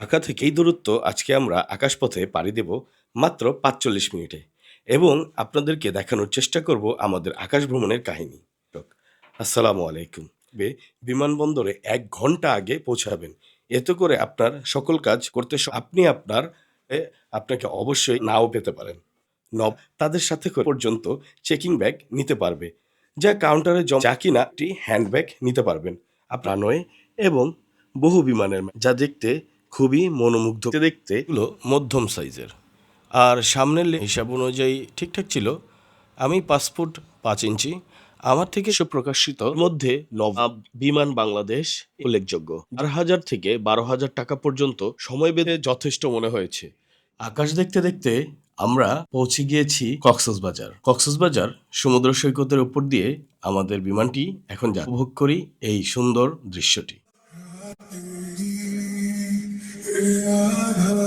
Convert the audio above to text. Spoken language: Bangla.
ঢাকা থেকে এই দূরত্ব আজকে আমরা আকাশপথে পাড়ি দেব মাত্র পাঁচচল্লিশ মিনিটে এবং আপনাদেরকে দেখানোর চেষ্টা করব আমাদের আকাশ ভ্রমণের কাহিনী। আসসালামু আলাইকুম। বে- বিমানবন্দরে এক ঘণ্টা আগে পৌঁছাবেন। এতে করে আপনার সকল কাজ করতে আপনি আপনার আপনাকে অবশ্যই নাও পেতে পারেন। নব, তাদের সাথে পর্যন্ত চেকিং ব্যাগ নিতে পারবে, যা কাউন্টারে যা কিনা একটি হ্যান্ডব্যাগ নিতে পারবেন। আপনার নয় এবং বহু বিমানের যা দেখতে খুবই মনোমুগ্ধ। দেখতে এগুলো মধ্যম সাইজের। আর সামনের হিসাব অনুযায়ী ঠিকঠাক ছিল। আমি পাসপোর্ট পাঁচ ইঞ্চি। আমার থেকে সব প্রকাশিত মধ্যে নবাব বিমান বাংলাদেশ উল্লেখযোগ্য। চার হাজার থেকে বারো হাজার টাকা পর্যন্ত সময় বেঁধে যথেষ্ট মনে হয়েছে। আকাশ দেখতে দেখতে আমরা পৌঁছে গিয়েছি কক্সবাজার। কক্সবাজার সমুদ্র সৈকতের উপর দিয়ে আমাদের বিমানটি এখন উপভোগ করি এই সুন্দর দৃশ্যটি। I.